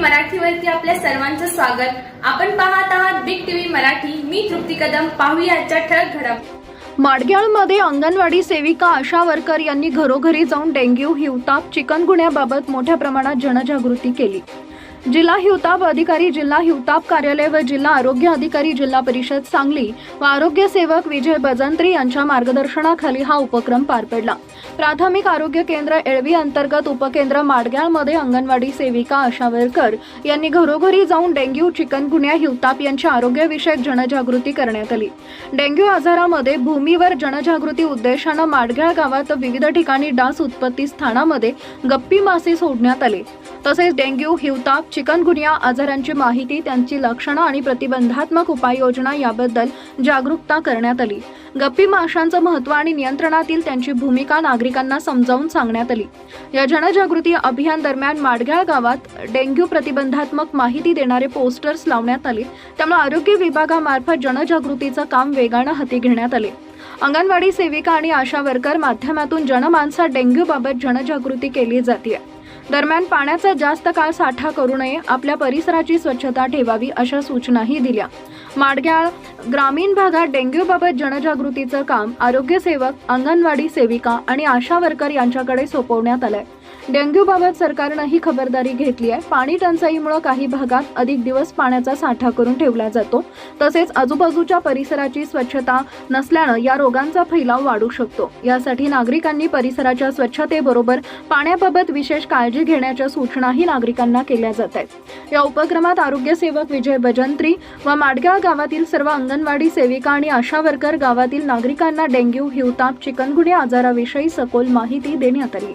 मराठीवरती आपल्या सर्वांचं स्वागत. आपण पाहत आहात बिग टीव्ही मराठी. मी तृप्ती कदम. पाहूया आजच्या ठळक घडामोडी माडग्याळमध्ये अंगणवाडी सेविका आशा वर्कर यांनी घरोघरी जाऊन डेंग्यू हिवताप चिकनगुण्याबाबत मोठ्या प्रमाणात जनजागृती केली. जिल्हा हिवताप अधिकारी जिल्हा हिवताप कार्यालय व जिल्हा आरोग्य अधिकारी जिल्हा परिषद सांगली व आरोग्य सेवक विजय बजंत्री यांच्या मार्गदर्शनाखाली हा उपक्रम पार पडला. प्राथमिक आरोग्य केंद्र एळवी अंतर्गत उपकेंद्र माडग्याळमध्ये अंगणवाडी सेविका आशा वर्कर यांनी घरोघरी जाऊन डेंग्यू चिकनगुन्या हिवताप यांच्या आरोग्यविषयक जनजागृती करण्यात आली. डेंग्यू आजारामध्ये भूमीवर जनजागृती उद्देशानं माडग्याळ गावात विविध ठिकाणी डास उत्पत्ती स्थानामध्ये गप्पी मासे सोडण्यात आले. तसेच डेंग्यू हिवताप चिकनगुनिया आजारांची माहिती त्यांची लक्षणं आणि प्रतिबंधात्मक उपाययोजना याबद्दल जागरूकता करण्यात आली. गप्पी माशांचं महत्त्व आणि नियंत्रणातील त्यांची भूमिका नागरिकांना समजावून सांगण्यात आली. या जनजागृती अभियान दरम्यान माडघ्याळ गावात डेंग्यू प्रतिबंधात्मक माहिती देणारे पोस्टर्स लावण्यात आले त्यामुळे आरोग्य विभागामार्फत जनजागृतीचं काम वेगानं हाती घेण्यात आले. अंगणवाडी सेविका आणि आशा वर्कर माध्यमातून जनमानसात डेंग्यूबाबत जनजागृती केली जाते दरम्यान पाण्याचा जास्त काळ साठा करू नये आपल्या परिसराची स्वच्छता ठेवावी अशा सूचनाही दिल्या. माडग्याळ ग्रामीण भागात डेंग्यूबाबत जनजागृतीचं काम आरोग्य सेवक अंगणवाडी सेविका आणि आशा वर्कर यांच्याकडे सोपवण्यात आलंय. डेंग्यूबाबत सरकारनं ही खबरदारी घेतली आहे. पाणी टंचाईमुळे काही भागात अधिक दिवस पाण्याचा साठा करून ठेवला जातो. तसेच आजूबाजूच्या परिसराची स्वच्छता नसल्यानं या रोगांचा फैलाव वाढू शकतो. यासाठी नागरिकांनी परिसराच्या स्वच्छतेबरोबर पाण्याबाबत विशेष काळजी घेण्याच्या सूचनाही नागरिकांना केल्या जात आहेत. या उपक्रमात आरोग्य सेवक विजय बजंत्री व माडगाव गावातील सर्व अंग अंगणवाडी सेविका आणि आशा वर्कर गावातील नागरिकांना डेंग्यू हिवताप चिकनगुन्या आजाराविषयी सखोल माहिती देण्यात आली.